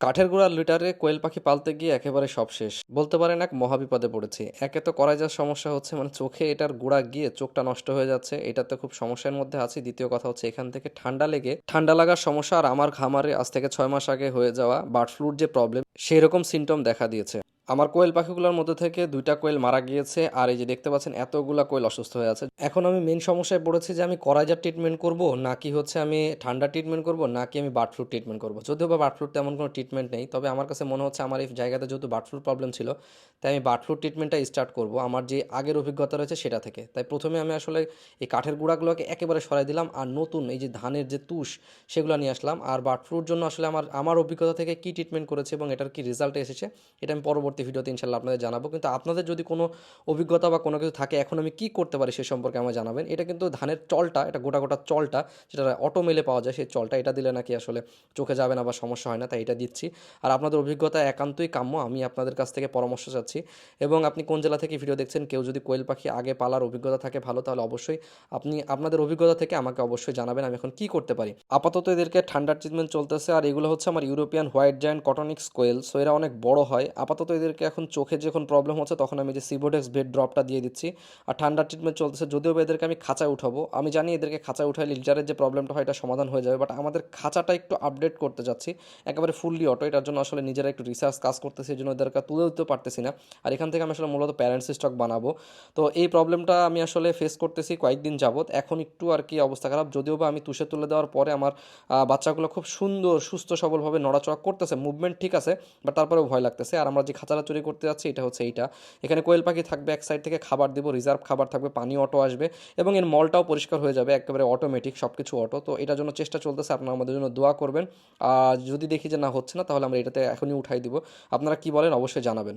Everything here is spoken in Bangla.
কাঠের গোড়ার লিটারে কোয়েল পাখি পালতে গিয়ে একেবারে সব শেষ। বলতে পারেন এক মহাবিপদে পড়েছি। একে তো করাই যা সমস্যা হচ্ছে মানে চোখে এটার গোড়া গিয়ে চোখটা নষ্ট হয়ে যাচ্ছে। এটা তো খুব সমস্যার মধ্যে আছি। দ্বিতীয় কথা হচ্ছে, এখান থেকে ঠান্ডা লেগে, ঠান্ডা লাগার সমস্যা আর আমার ঘামারে আজ থেকে ছয় মাস আগে হয়ে যাওয়া বার্ড ফ্লুর যে প্রবলেম সেই রকম সিমটম দেখা দিয়েছে। আমার কোয়েল পাখিগুলোর মধ্যে থেকে দুইটা কোয়েল মারা গিয়েছে, আর এই যে দেখতে পাচ্ছেন এতগুলা কোয়েল অসুস্থ হয়ে আছে। এখন আমি মেন সমস্যায় পড়েছি যে আমি করাইজার ট্রিটমেন্ট করব, নাকি হচ্ছে আমি ঠান্ডা ট্রিটমেন্ট করব, নাকি আমি বার্ড ফ্লু ট্রিটমেন্ট করব। যদিও বা বার্ড ফ্লুর তেমন কোনো ট্রিটমেন্ট নেই, তবে আমার কাছে মনে হচ্ছে আমার এই জায়গাতে যেহেতু বার্ড ফ্লুর প্রবলেম ছিল, তাই আমি বার্ড ফ্লু ট্রিটমেন্টটা স্টার্ট করব। আমার যে আগের অভিজ্ঞতা রয়েছে সেটা থেকে। তাই প্রথমে আমি আসলে এই কাঠের গুঁড়াগুলোকে একেবারে সরাই দিলাম, আর নতুন এই যে ধানের যে তুষ, সেগুলো নিয়ে আসলাম। আর বার্ড ফ্লুর জন্য আসলে আমার আমার অভিজ্ঞতা থেকে কী ট্রিটমেন্ট করেছে এবং এটার কি রেজাল্ট এসেছে, এটা আমি পরবর্তী ভিডিওতে ইনশাল্লাহ আপনাদের জানাব। কিন্তু আপনাদের যদি কোনো অভিজ্ঞতা বা কোনো কিছু থাকে, এখন আমি কি করতে পারি সে সম্পর্কে আমায় জানাবেন। এটা কিন্তু ধানের চলটা, এটা গোটা গোটা চলটা, যেটা অটো মেলে পাওয়া যায়, সেই চলটা, এটা দিলে নাকি আসলে চোখে যাবে না বা সমস্যা হয় না, তাই এটা দিচ্ছি। আর আপনাদের অভিজ্ঞতা একান্তই কাম্য, আমি আপনাদের কাছ থেকে পরামর্শ চাচ্ছি। এবং আপনি কোন জেলা থেকে ভিডিও দেখছেন, কেউ যদি কোয়েল পাখি আগে পালার অভিজ্ঞতা থাকে ভালো, তাহলে অবশ্যই আপনি আপনাদের অভিজ্ঞতা থেকে আমাকে অবশ্যই জানাবেন, আমি এখন কি করতে পারি। আপাতত এদেরকে ঠান্ডার ট্রিটমেন্ট চলতেছে, আর এগুলো হচ্ছে আমার European white giant coturnix quail so এরা অনেক বড় হয়। আপাতত এদেরকে এখন চোখে যখন প্রবলেম হচ্ছে, তখন আমি যে সিবোডেক্স বেড ড্রপটা দিয়ে দিচ্ছি। আর ঠান্ডার ট্রিটমেন্ট চলতেছে, যদিও এদেরকে আমি খাঁচায় উঠাবো। আমি জানি এদেরকে খাঁচায় উঠাইলে লিটারের যে প্রবলেমটা হয়, এটা সমাধান হয়ে যাবে। বাট আমাদের খাঁচাটা একটু আপডেট করতে যাচ্ছি। একেবারে ফুললি অটো এটার জন্য আসলে নিজেরা একটু রিসার্চ কাজ করতেছি এই জন্য এদেরকে তুলে দিতে পারতেছি না। আর এখান থেকে আমি আসলে মূলত প্যারেন্টস স্টক বানাবো। তো এই প্রবলেমটা আমি আসলে ফেস করতেছি কয়েকদিন যাবত এখন একটু আর কি অবস্থা খারাপ। যদিও বা আমি তুষে তুলে দেওয়ার পরে আমার বাচ্চাগুলো খুব সুন্দর, সুস্থ সবলভাবে নড়াচড়া করতেছে। মুভমেন্ট ঠিক আছে বাট তারপরেও ভয় লাগতেছে। আর আমরা যে খাঁচাটা চুরি করতে যাচ্ছে, এটা হচ্ছে এইটা। এখানে কোয়েল পাখি থাকবে এক সাইড থেকে খাবার দেবো রিজার্ভ খাবার থাকবে, পানি অটো আসবে এবং এর মলটাও পরিষ্কার হয়ে যাবে, একেবারে অটোমেটিক সব কিছু অটো তো এটার জন্য চেষ্টা চলতেছে, আপনারা আমাদের জন্য দোয়া করবেন। আর যদি দেখি যে না হচ্ছে না, তাহলে আমরা এটাতে এখনই উঠাই দিব। আপনারা কি বলেন, অবশ্যই জানাবেন।